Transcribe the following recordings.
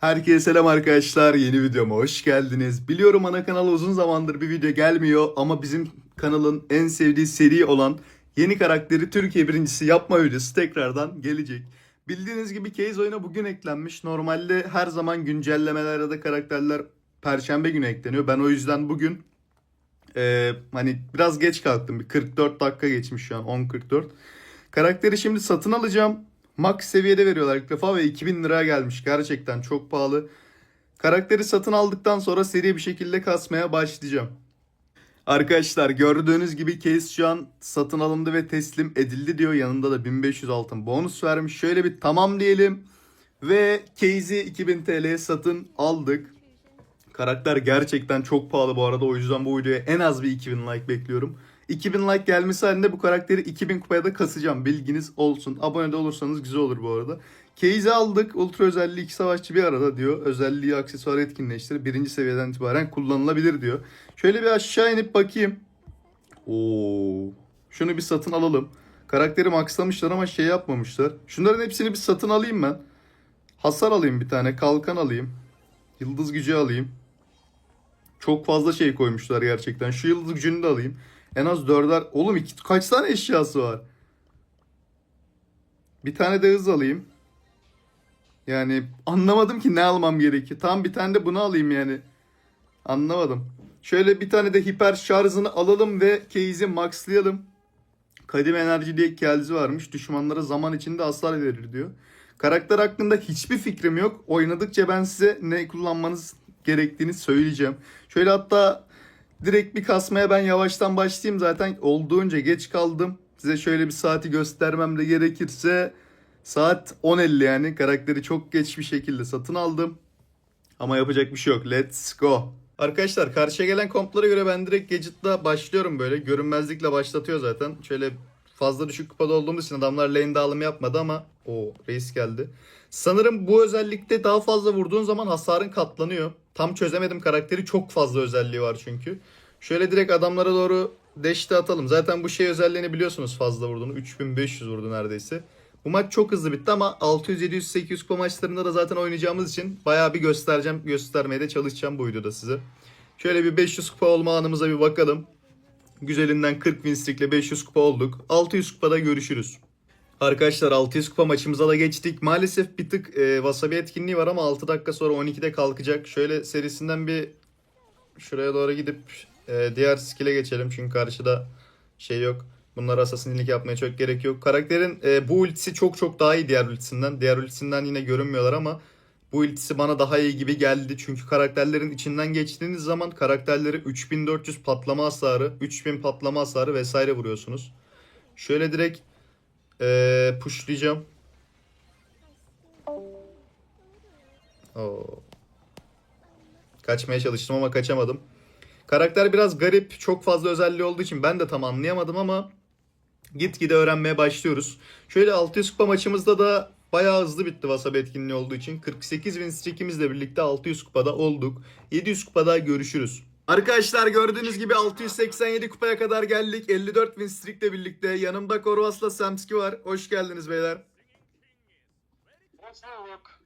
Herkese selam arkadaşlar. Yeni videoma hoş geldiniz. Biliyorum ana kanala uzun zamandır bir video gelmiyor ama bizim kanalın en sevdiği seri olan yeni karakteri Türkiye birincisi yapma videosu tekrardan gelecek. Bildiğiniz gibi Case oyuna bugün eklenmiş. Normalde her zaman güncellemeler ya da karakterler perşembe günü ekleniyor. Ben o yüzden bugün e, hani biraz geç kalktım. Bir 44 dakika geçmiş şu an 10.44. Karakteri şimdi satın alacağım. Max seviyede veriyorlar ilk defa ve 2000 liraya gelmiş. Gerçekten çok pahalı. Karakteri satın aldıktan sonra seri bir şekilde kasmaya başlayacağım. Arkadaşlar gördüğünüz gibi case şu an satın alındı ve teslim edildi diyor. Yanında da 1500 altın bonus vermiş. Şöyle bir tamam diyelim. Ve case'i 2000 TL'ye satın aldık. Karakter gerçekten çok pahalı bu arada. O yüzden bu videoya en az bir 2000 like bekliyorum. 2000 like gelmesi halinde bu karakteri 2000 kupaya da kasacağım. Bilginiz olsun. Abone de olursanız güzel olur bu arada. Case'i aldık. Ultra özelliği iki savaşçı bir arada diyor. Özelliği aksesuar etkinleştir. Birinci seviyeden itibaren kullanılabilir diyor. Şöyle bir aşağı inip bakayım. Oo. Şunu bir satın alalım. Karakteri maxlamışlar ama şey yapmamışlar. Şunların hepsini bir satın alayım ben. Hasar alayım bir tane. Kalkan alayım. Yıldız gücü alayım. Çok fazla şey koymuşlar gerçekten. Şu yıldız gücünü de alayım. En az dörder. Oğlum iki, kaç tane eşyası var? Bir tane de hız alayım. Yani anlamadım ki ne almam gerekiyor. Tam bir tane de bunu alayım yani. Anlamadım. Şöyle bir tane de hiper şarjını alalım ve case'i maxlayalım. Kadim enerji diye kelzi varmış. Düşmanlara zaman içinde hasar verir diyor. Karakter hakkında hiçbir fikrim yok. Oynadıkça ben size ne kullanmanız gerektiğini söyleyeceğim. Şöyle hatta direkt bir kasmaya ben yavaştan başlayayım zaten. Olduğunca geç kaldım. Size şöyle bir saati göstermem de gerekirse saat 10.50 yani. Karakteri çok geç bir şekilde satın aldım. Ama yapacak bir şey yok. Let's go. Arkadaşlar karşıya gelen komplara göre ben direkt Gadget'la başlıyorum böyle. Görünmezlikle başlatıyor zaten. Şöyle fazla düşük kupada olduğumuz için adamlar lane dağılımı yapmadı ama o reis geldi. Sanırım bu özellikte daha fazla vurduğun zaman hasarın katlanıyor. Tam çözemedim karakteri çok fazla özelliği var çünkü. Şöyle direkt adamlara doğru deşte atalım. Zaten bu şey özelliğini biliyorsunuz fazla vurduğunu. 3500 vurdu neredeyse. Bu maç çok hızlı bitti ama 600, 700, 800 kupa maçlarında da zaten oynayacağımız için bayağı bir göstereceğim, göstermeye de çalışacağım bu videoda size. Şöyle bir 500 kupa olma anımıza bir bakalım. Güzelinden 40 win streak'le 500 kupa olduk. 600 kupada görüşürüz. Arkadaşlar 600 kupa maçımıza da geçtik. Maalesef bir tık e, wasabi etkinliği var ama 6 dakika sonra 12'de kalkacak. Şöyle serisinden bir şuraya doğru gidip e, diğer skill'e geçelim. Çünkü karşıda şey yok. Bunlar asasinilik yapmaya çok gerek yok. Karakterin e, bu ultisi çok çok daha iyi diğer ultisinden. Diğer ultisinden yine görünmüyorlar ama bu ultisi bana daha iyi gibi geldi. Çünkü karakterlerin içinden geçtiğiniz zaman karakterleri 3400 patlama hasarı, 3000 patlama hasarı vesaire vuruyorsunuz. Şöyle direkt ee, pushlayacağım. Oo. Kaçmaya çalıştım ama kaçamadım. Karakter biraz garip. Çok fazla özelliği olduğu için ben de tam anlayamadım ama gitgide öğrenmeye başlıyoruz. Şöyle 600 kupa maçımızda da bayağı hızlı bitti Wasabi etkinliği olduğu için. 48 win streak'imizle birlikte 600 kupada olduk. 700 kupada görüşürüz. Arkadaşlar gördüğünüz gibi 687 kupaya kadar geldik. 54 win streak'le birlikte. Yanımda Korvas'la Samski var. Hoş geldiniz beyler. Hoş bulduk.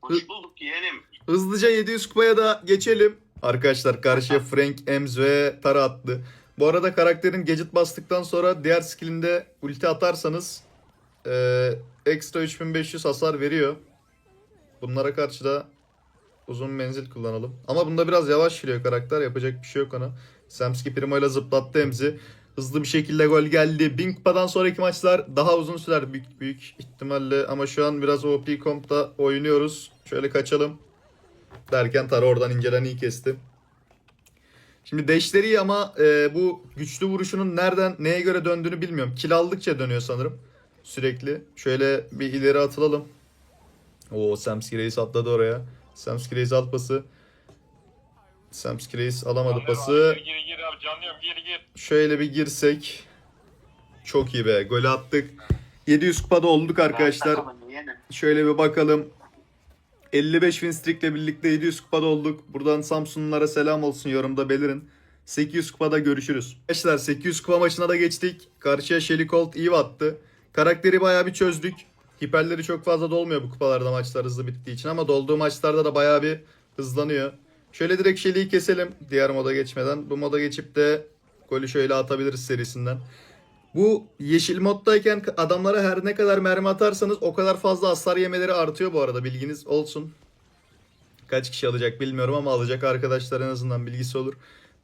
Hoş bulduk yeğenim. Hızlıca 700 kupaya da geçelim. Arkadaşlar karşıya Frank, Ems ve Tara attı. Bu arada karakterin gadget bastıktan sonra diğer skillinde ulti atarsanız eee, ekstra 3500 hasar veriyor. Bunlara karşı da uzun menzil kullanalım. Ama bunda biraz yavaş giriyor karakter. Yapacak bir şey yok ona. Samski Primo ile zıplattı Emzi. Hızlı bir şekilde gol geldi. 1000 kupadan sonraki maçlar daha uzun sürer büyük, büyük ihtimalle. Ama şu an biraz OP kompta oynuyoruz. Şöyle kaçalım. Derken Tara oradan incelen iyi kesti. Şimdi deşleri ama e, bu güçlü vuruşunun nereden neye göre döndüğünü bilmiyorum. Kill aldıkça dönüyor sanırım. Sürekli. Şöyle bir ileri atılalım. Oo Samski Reis atladı oraya. Samski Reis alt pası. Samski Reis alamadı pası. Gir gir gir abi canlıyorum gir gir. Şöyle bir girsek. Çok iyi be. Gol attık. 700 kupada olduk arkadaşlar. Şöyle bir bakalım. 55 win streak'le birlikte 700 kupada olduk. Buradan Samsunlulara selam olsun yorumda belirin. 800 kupada görüşürüz. Arkadaşlar 800 kupa maçına da geçtik. Karşıya Shelly Colt iyi attı. Karakteri bayağı bir çözdük. Hiperleri çok fazla dolmuyor bu kupalarda maçlar hızlı bittiği için ama dolduğu maçlarda da bayağı bir hızlanıyor. Şöyle direkt Shelly'i keselim diğer moda geçmeden. Bu moda geçip de golü şöyle atabiliriz serisinden. Bu yeşil moddayken adamlara her ne kadar mermi atarsanız o kadar fazla hasar yemeleri artıyor bu arada bilginiz olsun. Kaç kişi alacak bilmiyorum ama alacak arkadaşlar en azından bilgisi olur.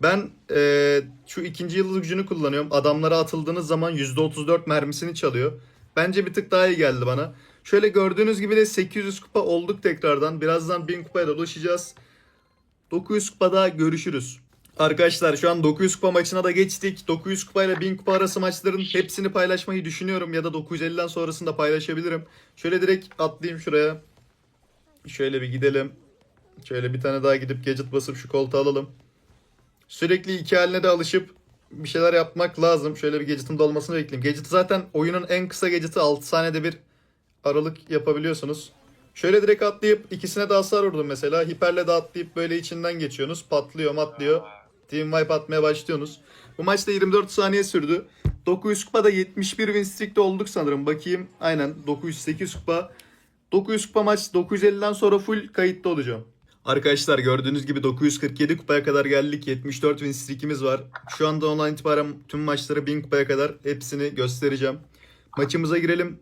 Ben eee, şu ikinci yıldız gücünü kullanıyorum. Adamlara atıldığınız zaman %34 mermisini çalıyor. Bence bir tık daha iyi geldi bana. Şöyle gördüğünüz gibi de 800 kupa olduk tekrardan. Birazdan 1000 kupaya da ulaşacağız. 900 kupada görüşürüz. Arkadaşlar şu an 900 kupa maçına da geçtik. 900 kupayla 1000 kupa arası maçların hepsini paylaşmayı düşünüyorum. Ya da 950'den sonrasında paylaşabilirim. Şöyle direkt atlayayım şuraya. Şöyle bir gidelim. Şöyle bir tane daha gidip gadget basıp şu koltuğu alalım. Sürekli iki haline de alışıp bir şeyler yapmak lazım. Şöyle bir gadget'ın dolmasını bekleyeyim. Gadget zaten oyunun en kısa gadget'ı 6 saniyede bir aralık yapabiliyorsunuz. Şöyle direkt atlayıp ikisine de hasar vurdum mesela. Hiperle de atlayıp böyle içinden geçiyorsunuz. Patlıyor matlıyor. Team wipe atmaya başlıyorsunuz. Bu maçta 24 saniye sürdü. 900 kupada 71 win streak'te olduk sanırım. Bakayım. Aynen 908 kupa. 900 kupa maç 950'den sonra full kayıtta olacağım. Arkadaşlar gördüğünüz gibi 947 kupaya kadar geldik. 74 win streak'imiz var. Şu anda ondan itibaren tüm maçları 1000 kupaya kadar hepsini göstereceğim. Maçımıza girelim.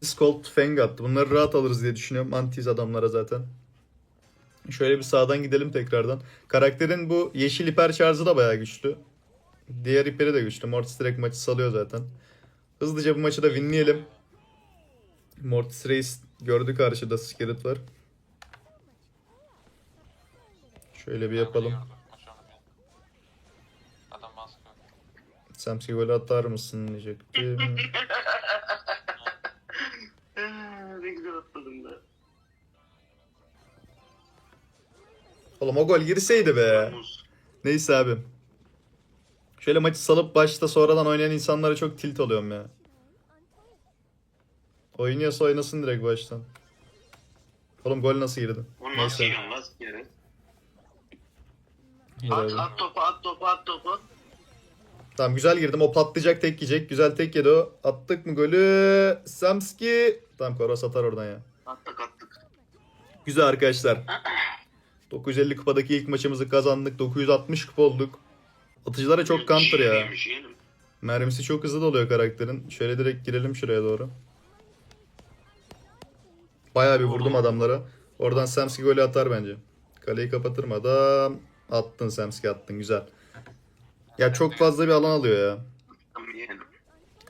Skolt Fang attı. Bunları rahat alırız diye düşünüyorum. Antiz adamlara zaten. Şöyle bir sağdan gidelim tekrardan. Karakterin bu yeşil hiper şarjı da bayağı güçlü. Diğer hiperi de güçlü. Mortis direkt maçı salıyor zaten. Hızlıca bu maçı da winleyelim. Mortis Reis gördü karşıda Spirit var. Şöyle bir yapalım. Samski golü atar mısın diyecektim. ne güzel atladım da. Oğlum o gol girseydi be. Neyse abi. Şöyle maçı salıp başta sonradan oynayan insanlara çok tilt oluyorum ya. Oynuyorsa oynasın direkt baştan. Oğlum gol nasıl girdi? Onu nasıl Neyse. nasıl yere? At, at topu at topu at topu. Tamam güzel girdim. O patlayacak tek yiyecek. Güzel tek yedi o. Attık mı golü? Samski. Tamam Koros atar oradan ya. Attık attık. Güzel arkadaşlar. 950 kupadaki ilk maçımızı kazandık. 960 kupa olduk. Atıcılara çok counter ya. Mermisi çok hızlı doluyor karakterin. Şöyle direkt girelim şuraya doğru. Bayağı bir vurdum adamlara. Oradan Samski golü atar bence. Kaleyi kapatır mı adam? Attın Samski attın güzel. Ya çok fazla bir alan alıyor ya.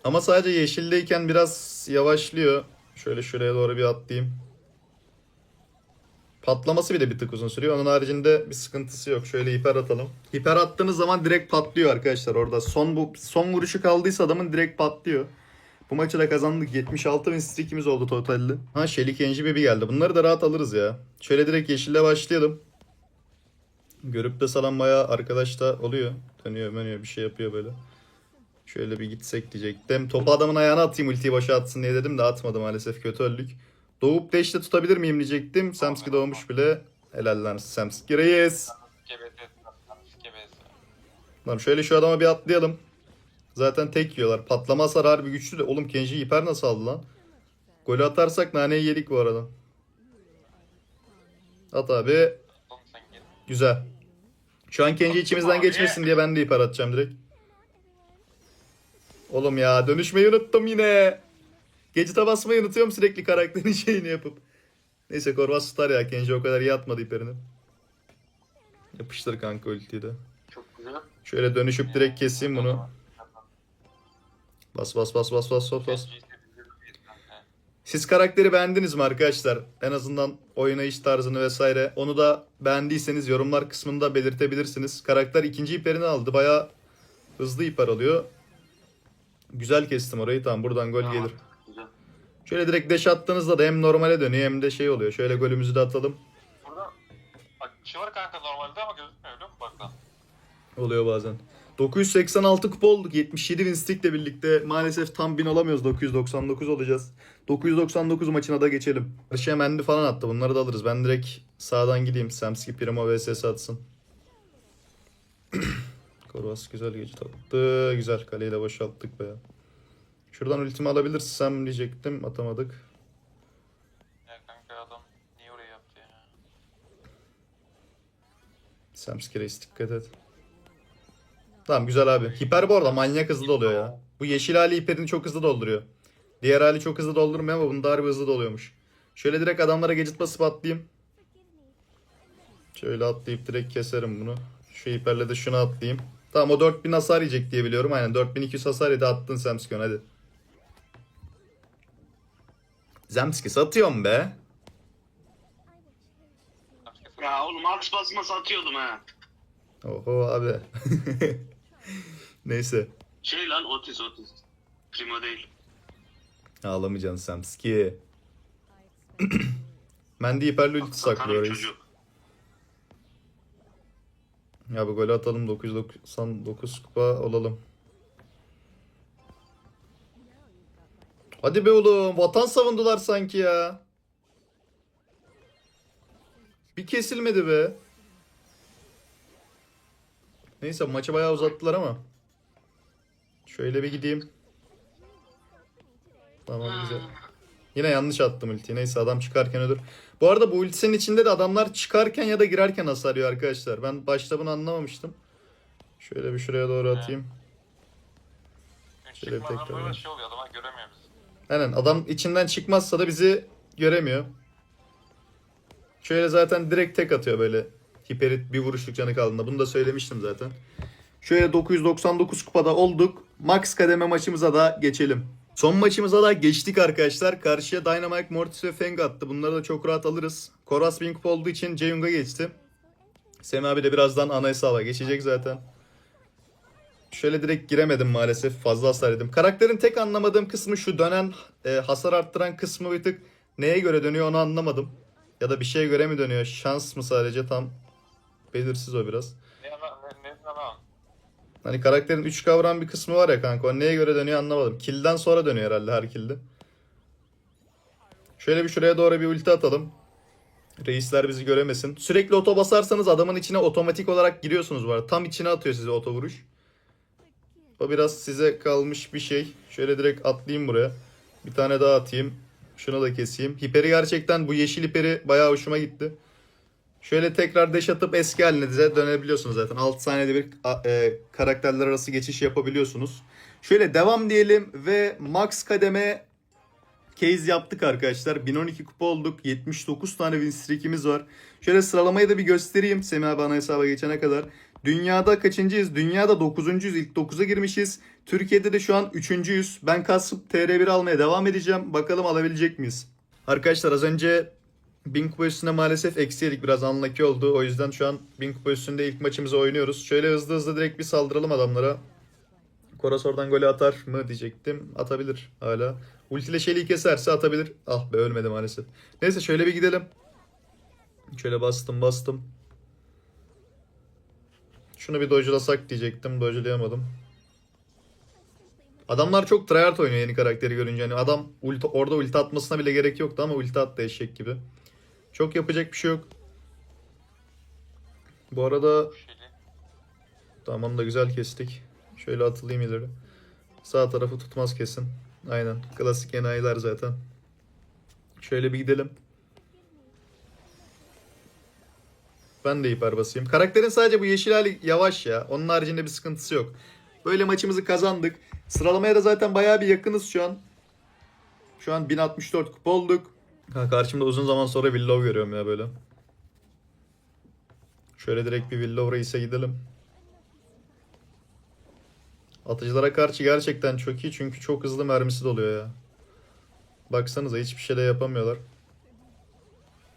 Ama sadece yeşildeyken biraz yavaşlıyor. Şöyle şuraya doğru bir atlayayım. Patlaması bile bir tık uzun sürüyor. Onun haricinde bir sıkıntısı yok. Şöyle hiper atalım. Hiper attığınız zaman direkt patlıyor arkadaşlar orada. Son bu son vuruşu kaldıysa adamın direkt patlıyor. Bu maçı da kazandık. 76 win streak'imiz oldu totalde. Ha Shelly Kenji Baby geldi. Bunları da rahat alırız ya. Şöyle direkt yeşille başlayalım. Görüp de salan bayağı arkadaş da oluyor. Dönüyor dönüyor bir şey yapıyor böyle. Şöyle bir gitsek diyecektim. Topu adamın ayağına atayım ultiyi başa atsın diye dedim de atmadı maalesef kötü öldük. Doğup dash'te tutabilir miyim diyecektim. Samski doğmuş bile. Helal lan Samski reis. Tamam şöyle şu adama bir atlayalım. Zaten tek yiyorlar. Patlama hasarı harbi güçlü de. Oğlum Kenji hiper nasıl aldı lan? Golü atarsak naneyi yedik bu arada. At abi. Güzel. Şu an Kenji içimizden geçmesin diye ben de hiper atacağım direkt. Oğlum ya dönüşmeyi unuttum yine. Gadget'a basmayı unutuyorum sürekli karakterin şeyini yapıp. Neyse Korvas tutar ya. Kenji o kadar iyi atmadı hiperini. Yapıştır kanka ultiyi de. Çok güzel. Şöyle dönüşüp direkt keseyim bunu. Bas bas bas bas bas bas bas. Siz karakteri beğendiniz mi arkadaşlar? En azından oynayış tarzını vesaire. Onu da beğendiyseniz yorumlar kısmında belirtebilirsiniz. Karakter ikinci hiperini aldı. Baya hızlı hiper alıyor. Güzel kestim orayı. Tamam buradan gol gelir. Güzel. Şöyle direkt dash attığınızda da hem normale dönüyor hem de şey oluyor. Şöyle golümüzü de atalım. Burada bak şey var kanka normalde ama gözükmüyor biliyor musun bak lan. Oluyor bazen. 986 kupa olduk. 77 win streak'le birlikte maalesef tam 1000 olamıyoruz. 999 olacağız. 999 maçına da geçelim. Karşıya Mendi falan attı. Bunları da alırız. Ben direkt sağdan gideyim. Samski Primo vs atsın. Korvas güzel gece attı. Güzel. Kaleyi de boşalttık be. Şuradan ultimi alabilirsem diyecektim. Atamadık. Ya kanka adam niye oraya yaptı ya? Samski Reis dikkat et. Tamam güzel abi. Hiper bu arada manyak hızlı doluyor ya. Bu yeşil hali hiperini çok hızlı dolduruyor. Diğer hali çok hızlı doldurmuyor ama bunda harbi hızlı doluyormuş. Şöyle direkt adamlara gecit basıp atlayayım. Şöyle atlayıp direkt keserim bunu. Şu hiperle de şunu atlayayım. Tamam o 4000 hasar yiyecek diye biliyorum. Aynen 4200 hasar yedi attın Samskion hadi. Zemski satıyorum be. Ya oğlum Max basma satıyordum ha. Oho abi. Neyse. Şey lan Otis Otis. Primo değil. Ağlamayacaksın Samski. Mendy hiperli ulti saklıyor reis. Ya bu golü atalım 999 kupa olalım. Hadi be oğlum vatan savundular sanki ya. Bir kesilmedi be. Neyse maçı bayağı uzattılar ama. Şöyle bir gideyim. Tamam güzel. Yine yanlış attım ultiyi. Neyse adam çıkarken ölür. Bu arada bu ultisinin içinde de adamlar çıkarken ya da girerken hasar yiyor arkadaşlar. Ben başta bunu anlamamıştım. Şöyle bir şuraya doğru atayım. Şöyle bir tekrar şey oluyor adamlar göremiyor bizi. Aynen adam içinden çıkmazsa da bizi göremiyor. Şöyle zaten direkt tek atıyor böyle. Hiperit bir vuruşluk canı kaldığında. Bunu da söylemiştim zaten. Şöyle 999 kupada olduk. Max kademe maçımıza da geçelim. Son maçımıza da geçtik arkadaşlar. Karşıya Dynamite, Mortis ve Feng attı. Bunları da çok rahat alırız. Koras kupa olduğu için Ceyhunga geçti. Semih abi de birazdan ana hesaba geçecek zaten. Şöyle direkt giremedim maalesef. Fazla hasar yedim. Karakterin tek anlamadığım kısmı şu dönen e, hasar arttıran kısmı bir tık neye göre dönüyor onu anlamadım. Ya da bir şeye göre mi dönüyor? Şans mı sadece tam belirsiz o biraz. Ne ana ne ne ana? Hani karakterin 3 kavram bir kısmı var ya kanka. O neye göre dönüyor anlamadım. Kill'den sonra dönüyor herhalde her kill'de. Şöyle bir şuraya doğru bir ulti atalım. Reisler bizi göremesin. Sürekli oto basarsanız adamın içine otomatik olarak giriyorsunuz arada. Tam içine atıyor size oto vuruş. O biraz size kalmış bir şey. Şöyle direkt atlayayım buraya. Bir tane daha atayım. Şunu da keseyim. Hiperi gerçekten bu yeşil hiperi bayağı hoşuma gitti. Şöyle tekrar deş atıp eski halinize dönebiliyorsunuz zaten. 6 saniyede bir e, karakterler arası geçiş yapabiliyorsunuz. Şöyle devam diyelim ve max kademe case yaptık arkadaşlar. 1012 kupa olduk. 79 tane win streak'imiz var. Şöyle sıralamayı da bir göstereyim Semih abi ana hesaba geçene kadar. Dünyada kaçıncıyız? Dünyada 9.yüz. İlk 9'a girmişiz. Türkiye'de de şu an 3.yüz. Ben kasıp TR1 almaya devam edeceğim. Bakalım alabilecek miyiz? Arkadaşlar az önce 1000 kupa maalesef eksi yedik. Biraz unlucky oldu. O yüzden şu an 1000 kupa ilk maçımızı oynuyoruz. Şöyle hızlı hızlı direkt bir saldıralım adamlara. Koras oradan golü atar mı diyecektim. Atabilir hala. Ultiyle Shelly'i keserse atabilir. Ah be ölmedi maalesef. Neyse şöyle bir gidelim. Şöyle bastım bastım. Şunu bir dojlasak diyecektim. Dojlayamadım. Adamlar çok tryhard oynuyor yeni karakteri görünce. Yani adam ulti, orada ulti atmasına bile gerek yoktu ama ulti attı eşek gibi. Çok yapacak bir şey yok. Bu arada tamam da güzel kestik. Şöyle atılayım ileri. Sağ tarafı tutmaz kesin. Aynen. Klasik enayiler zaten. Şöyle bir gidelim. Ben de hiper basayım. Karakterin sadece bu yeşil hali yavaş ya. Onun haricinde bir sıkıntısı yok. Böyle maçımızı kazandık. Sıralamaya da zaten bayağı bir yakınız şu an. Şu an 1064 kupa olduk. Karşımda uzun zaman sonra Willow görüyorum ya böyle. Şöyle direkt bir Willow Reis'e gidelim. Atıcılara karşı gerçekten çok iyi çünkü çok hızlı mermisi doluyor ya. Baksanıza hiçbir şey de yapamıyorlar.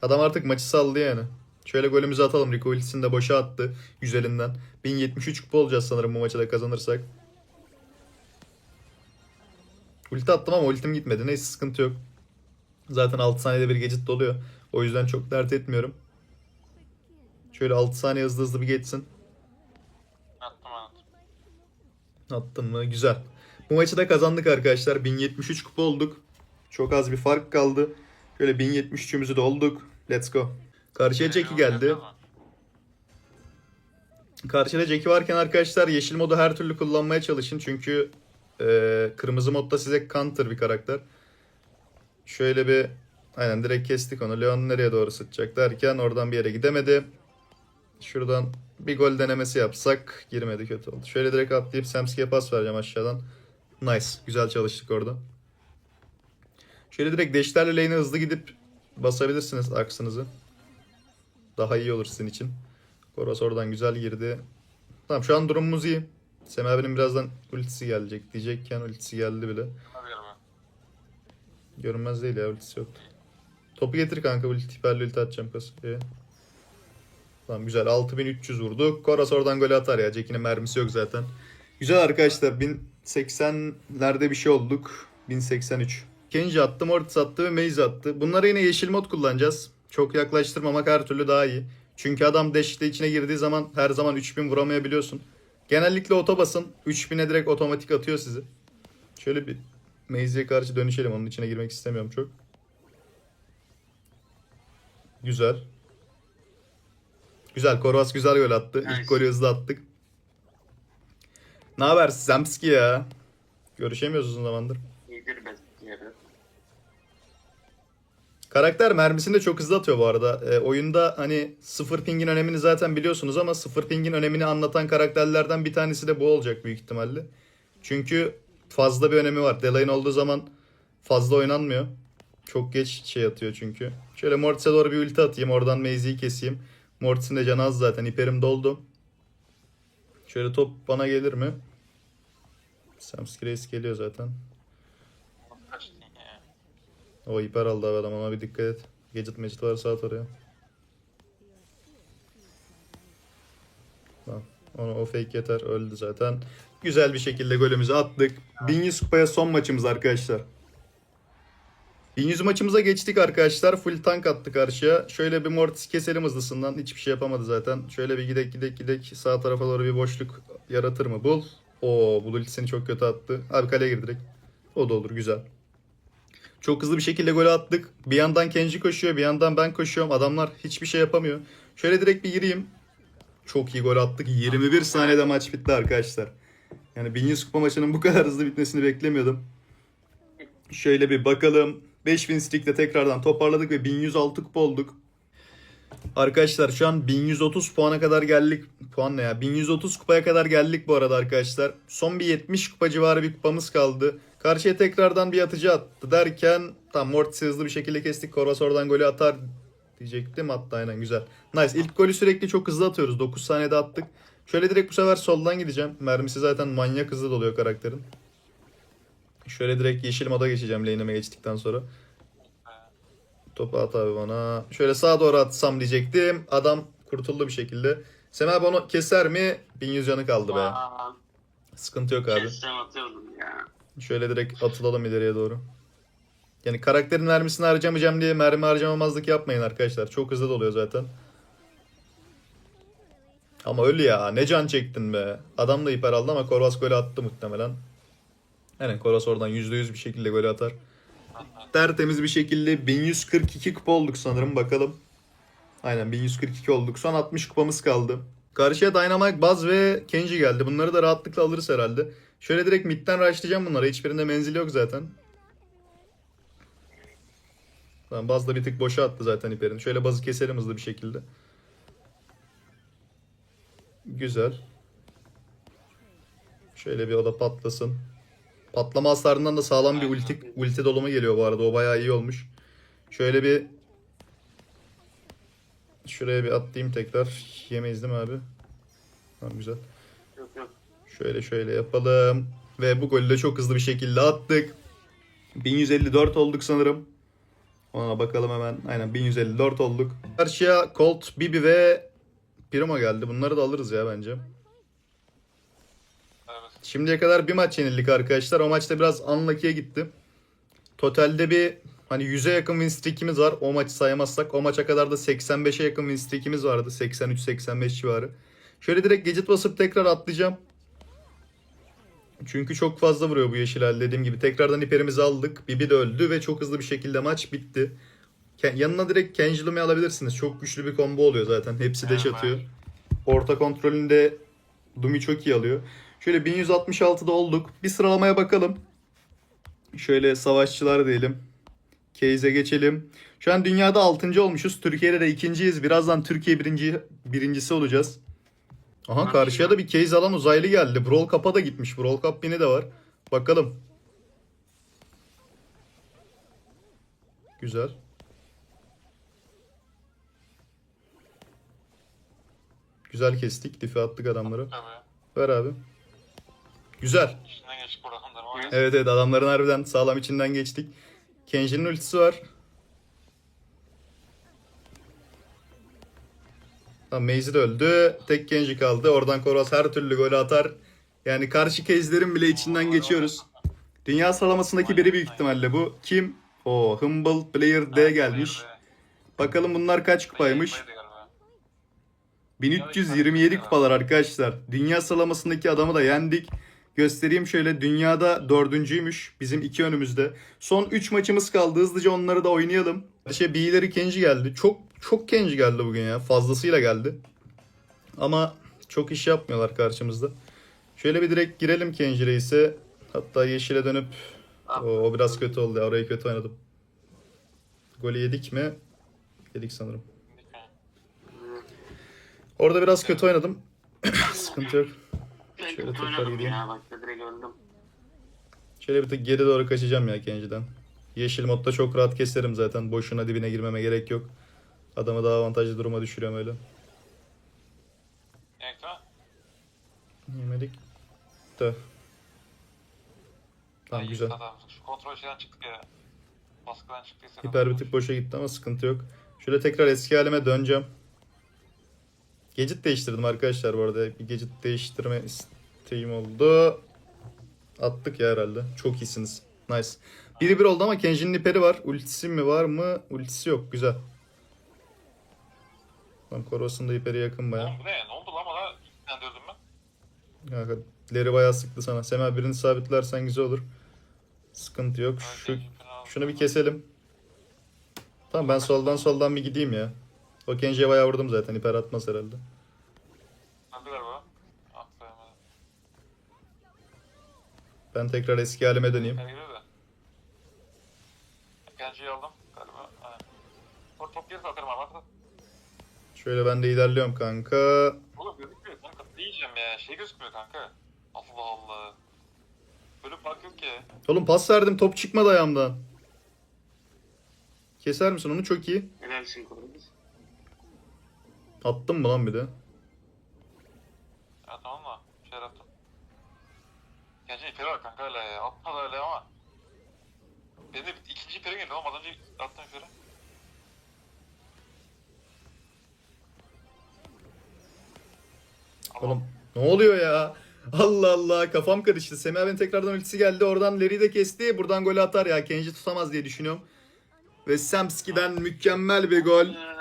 Adam artık maçı saldı yani. Şöyle golümüzü atalım. Rico ultisini de boşa attı. Güzelinden. 1073 kupa olacağız sanırım bu maçı da kazanırsak. Ulti attım ama ultim gitmedi. Neyse sıkıntı yok. Zaten 6 saniyede bir geçit doluyor. O yüzden çok dert etmiyorum. Şöyle 6 saniye hızlı hızlı bir geçsin. Attım attım. Attın mı? Güzel. Bu maçı da kazandık arkadaşlar. 1073 kupa olduk. Çok az bir fark kaldı. Şöyle 1073'ümüzü de olduk. Let's go. Karşıya Jackie geldi. Karşıda Jackie varken arkadaşlar yeşil modu her türlü kullanmaya çalışın. Çünkü Ee, kırmızı modda size counter bir karakter. Şöyle bir aynen direkt kestik onu. Leon nereye doğru sıçacak derken oradan bir yere gidemedi. Şuradan bir gol denemesi yapsak girmedi kötü oldu. Şöyle direkt atlayıp Samski'ye pas vereceğim aşağıdan. Nice. Güzel çalıştık orada. Şöyle direkt deşlerle lane'e hızlı gidip basabilirsiniz aksınızı. Daha iyi olur sizin için. Koros oradan güzel girdi. Tamam şu an durumumuz iyi. Semih abinin birazdan ultisi gelecek diyecekken ultisi geldi bile. Görünmez değil ya ultisi yoktu. Topu getir kanka ulti hiperli ulti atacağım kasaya. Tamam güzel 6300 vurdu. Koros oradan gol atar ya. Jack'inin mermisi yok zaten. Güzel arkadaşlar 1080'lerde bir şey olduk. 1083. Kenji attı, Mortis attı ve Maze attı. Bunları yine yeşil mod kullanacağız. Çok yaklaştırmamak her türlü daha iyi. Çünkü adam dash'te içine girdiği zaman her zaman 3000 vuramayabiliyorsun. Genellikle oto basın. 3000'e direkt otomatik atıyor sizi. Şöyle bir Maze'ye karşı dönüşelim. Onun içine girmek istemiyorum çok. Güzel. Güzel. Korvas güzel gol attı. Nice. İlk golü hızlı attık. Ne haber Zemski ya? Görüşemiyoruz uzun zamandır. İyidir be. Karakter mermisini de çok hızlı atıyor bu arada. E, oyunda hani sıfır pingin önemini zaten biliyorsunuz ama sıfır pingin önemini anlatan karakterlerden bir tanesi de bu olacak büyük ihtimalle. Çünkü fazla bir önemi var. Delay'ın olduğu zaman fazla oynanmıyor. Çok geç şey atıyor çünkü. Şöyle Mortis'e doğru bir ulti atayım. Oradan Maze'yi keseyim. Mortis'in de canı az zaten. Hiperim doldu. Şöyle top bana gelir mi? Samski Reis geliyor zaten. O hiper aldı abi adam ona bir dikkat et. Gadget mecit varsa at oraya. Tamam. Ona o fake yeter. Öldü zaten. Güzel bir şekilde golümüzü attık. 1100 kupaya son maçımız arkadaşlar. 1100 maçımıza geçtik arkadaşlar. Full tank attı karşıya. Şöyle bir Mortis keselim hızlısından. Hiçbir şey yapamadı zaten. Şöyle bir gidek gidek gidek. Sağ tarafa doğru bir boşluk yaratır mı? Bul. Oo bu ultisini çok kötü attı. Abi kaleye gir direkt. O da olur güzel. Çok hızlı bir şekilde gol attık. Bir yandan Kenji koşuyor, bir yandan ben koşuyorum. Adamlar hiçbir şey yapamıyor. Şöyle direkt bir gireyim. Çok iyi gol attık. 21 saniyede maç bitti arkadaşlar. Yani 1100 kupa maçının bu kadar hızlı bitmesini beklemiyordum. Şöyle bir bakalım. 5000 streak'te tekrardan toparladık ve 1106 kupa olduk. Arkadaşlar şu an 1130 puana kadar geldik. Puan ne ya? 1130 kupaya kadar geldik bu arada arkadaşlar. Son bir 70 kupa civarı bir kupamız kaldı. Karşıya tekrardan bir atıcı attı derken tam Mortis'i hızlı bir şekilde kestik. Korvas oradan golü atar diyecektim. Attı aynen güzel. Nice. İlk golü sürekli çok hızlı atıyoruz. 9 saniyede attık. Şöyle direkt bu sefer soldan gideceğim. Mermisi zaten manyak hızlı doluyor karakterin. Şöyle direkt yeşil moda geçeceğim lane'ime geçtikten sonra. Topu at abi bana. Şöyle sağa doğru atsam diyecektim. Adam kurtuldu bir şekilde. Semih abi onu keser mi? 1100 canı kaldı be. Aa, Sıkıntı yok abi. Kessem atıyordum ya. Şöyle direkt atılalım ileriye doğru. Yani karakterin mermisini harcamayacağım diye mermi harcamamazlık yapmayın arkadaşlar. Çok hızlı doluyor zaten. Ama öyle ya. Ne can çektin be. Adam da hiper aldı ama Korvas golü attı muhtemelen. Aynen Korvas oradan %100 bir şekilde golü atar. Tertemiz bir şekilde 1142 kupa olduk sanırım bakalım. Aynen 1142 olduk. Son 60 kupamız kaldı. Karşıya Dynamite, Buzz ve Kenji geldi. Bunları da rahatlıkla alırız herhalde. Şöyle direkt midden rushlayacağım bunları. Hiçbirinde menzili yok zaten. Tamam Buzz da bir tık boşa attı zaten hiperini. Şöyle Buzz'ı keselim hızlı bir şekilde. Güzel. Şöyle bir o da patlasın. Patlama hasarından da sağlam bir ulti, ulti dolumu geliyor bu arada. O bayağı iyi olmuş. Şöyle bir Şuraya bir atlayayım tekrar. Yemeyiz değil mi abi? Tamam güzel. Şöyle şöyle yapalım. Ve bu golü de çok hızlı bir şekilde attık. 1154 olduk sanırım. Ona bakalım hemen. Aynen 1154 olduk. Karşıya Colt, Bibi ve Primo geldi. Bunları da alırız ya bence. Evet. Şimdiye kadar bir maç yenildik arkadaşlar. O maçta biraz unlucky'ye gitti. Totalde bir hani 100'e yakın win streak'imiz var. O maçı saymazsak. O maça kadar da 85'e yakın win streak'imiz vardı. 83-85 civarı. Şöyle direkt gadget basıp tekrar atlayacağım. Çünkü çok fazla vuruyor bu yeşil dediğim gibi. Tekrardan hiperimizi aldık. Bibi de öldü ve çok hızlı bir şekilde maç bitti. Yanına direkt Kenji Lumi alabilirsiniz. Çok güçlü bir combo oluyor zaten. Hepsi Evet. atıyor. Orta kontrolünde Dumi çok iyi alıyor. Şöyle 1166'da olduk. Bir sıralamaya bakalım. Şöyle savaşçılar diyelim. Case'e geçelim. Şu an dünyada 6. olmuşuz. Türkiye'de de ikinciyiz. Birazdan Türkiye birinci, birincisi olacağız. Aha karşıya da bir case alan uzaylı geldi. Brawl Cup'a da gitmiş. Brawl Cup bini de var. Bakalım. Güzel. Güzel kestik. Dife attık adamları. Ver abi. Güzel. İçinden geçtik et. Evet evet adamların harbiden sağlam içinden geçtik. Kenji'nin ultisi var. Tamam Maze de öldü. Tek Kenji kaldı. Oradan Koros her türlü golü atar. Yani karşı case'lerin bile içinden geçiyoruz. Dünya sıralamasındaki biri büyük ihtimalle bu. Kim? O Humble Player D gelmiş. Bakalım bunlar kaç kupaymış? 1327 kupalar arkadaşlar. Dünya sıralamasındaki adamı da yendik. Göstereyim şöyle dünyada dördüncüymüş bizim iki önümüzde. Son 3 maçımız kaldı hızlıca onları da oynayalım. Şey B'leri Kenji geldi. Çok çok Kenji geldi bugün ya fazlasıyla geldi. Ama çok iş yapmıyorlar karşımızda. Şöyle bir direkt girelim Kenji Reis'e. Hatta yeşile dönüp o, o biraz kötü oldu orayı kötü oynadım. Golü yedik mi? Yedik sanırım. Orada biraz kötü oynadım. Sıkıntı yok. Ben Şöyle tekrar gideyim. ya. Bak da direkt öldüm. Şöyle bir tık geri doğru kaçacağım ya Kenji'den. Yeşil modda çok rahat keserim zaten. Boşuna dibine girmeme gerek yok. Adamı daha avantajlı duruma düşürüyorum öyle. Ekra. Yemedik. De. Tamam güzel. Şu kontrol şeyden çıktık ya. Baskıdan çıktıysa. Hiper bir tık boşa gitti ama sıkıntı yok. Şöyle tekrar eski halime döneceğim. Gecit değiştirdim arkadaşlar bu arada. Bir gecit değiştirme isteğim oldu. Attık ya herhalde. Çok iyisiniz. Nice. Biri bir oldu ama Kenji'nin hiperi var. Ultisi mi var mı? Ultisi yok. Güzel. Lan Koros'un da hiperi yakın baya. Oğlum bu ne? Ne oldu lan bana? İlkten dördüm ben. Kanka ileri bayağı sıktı sana. Semel birini sabitlersen güzel olur. Sıkıntı yok. Şu, şunu bir keselim. Tamam ben soldan soldan bir gideyim ya. O Kenji'ye bayağı vurdum zaten. Hiper atmaz herhalde. Öldü galiba. Ah sayamadım. Ben tekrar eski halime döneyim. Gel geliyor da. Genceyi aldım galiba. Aynen. Top top geri atarım abi. Şöyle ben de ilerliyorum kanka. Oğlum gözükmüyor kanka. Ne yiyeceğim ya? Şey gözükmüyor kanka. Allah Allah. Böyle fark yok ki. Oğlum pas verdim top çıkmadı ayağımdan. Keser misin onu çok iyi. Helalsin kurulmuş. Attım mı lan bir de? Ya tamam da. Şey attım. Gence iperi var kanka hala ya. Atma da öyle ama. Benim de ikinci iperi geldi ama az önce attım iperi. Oğlum ne oluyor ya? Allah Allah kafam karıştı. Semih abinin tekrardan ultisi geldi. Oradan Larry de kesti. Buradan golü atar ya. Kenji tutamaz diye düşünüyorum. Ve Samski'den mükemmel bir gol.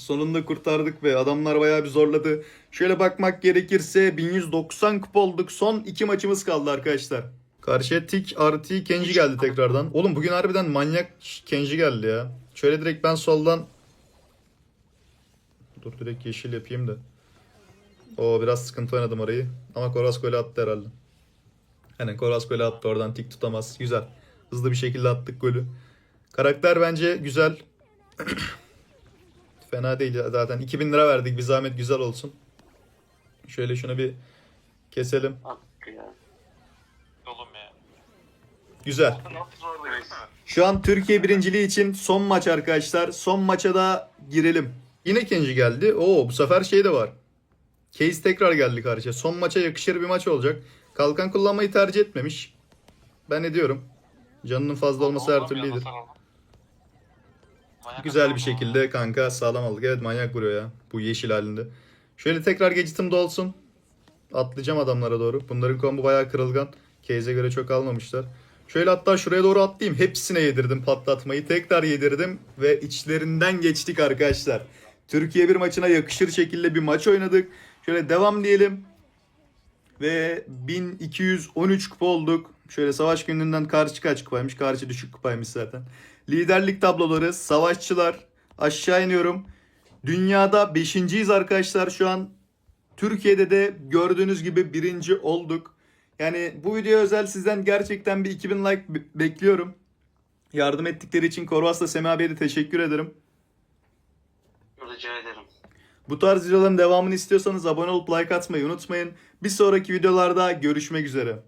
Sonunda kurtardık ve adamlar bayağı bir zorladı. Şöyle bakmak gerekirse 1190 kupa olduk. Son iki maçımız kaldı arkadaşlar. Karşıya Tik RT Kenji geldi tekrardan. Oğlum bugün harbiden manyak Kenji geldi ya. Şöyle direkt ben soldan... Dur direkt yeşil yapayım da. O biraz sıkıntı oynadım orayı. Ama Koras golü attı herhalde. Aynen Koras golü attı oradan tik tutamaz. Güzel. Hızlı bir şekilde attık golü. Karakter bence güzel. Fena değil ya. zaten. 2000 lira verdik. Bir zahmet güzel olsun. Şöyle şunu bir keselim. ya. Oğlum ya. Güzel. Değil mi? Şu an Türkiye birinciliği için son maç arkadaşlar. Son maça da girelim. Yine Kenji geldi. Oo bu sefer şey de var. Case tekrar geldi karşıya. Son maça yakışır bir maç olacak. Kalkan kullanmayı tercih etmemiş. Ben ediyorum. Canının fazla olması her türlü iyidir. hasar aldım. Manyak Güzel bir şekilde kanka sağlam aldık. Evet manyak vuruyor ya. Bu yeşil halinde. Şöyle tekrar gecitim dolsun. Atlayacağım adamlara doğru. Bunların kombu bayağı kırılgan. Case'e göre çok almamışlar. Şöyle hatta şuraya doğru atlayayım. Hepsine yedirdim patlatmayı. Tekrar yedirdim ve içlerinden geçtik arkadaşlar. Türkiye bir maçına yakışır şekilde bir maç oynadık. Şöyle devam diyelim. Ve 1213 kupa olduk. Şöyle savaş gününden karşı kaç kupaymış? Karşı düşük kupaymış zaten. Liderlik tabloları, savaşçılar. Aşağı iniyorum. Dünyada 5.yiz arkadaşlar şu an. Türkiye'de de gördüğünüz gibi birinci olduk. Yani bu videoya özel sizden gerçekten bir 2000 like be- bekliyorum. Yardım ettikleri için Korvas'la Semih abiye de teşekkür ederim. Rica ederim. Bu tarz videoların devamını istiyorsanız abone olup like atmayı unutmayın. Bir sonraki videolarda görüşmek üzere.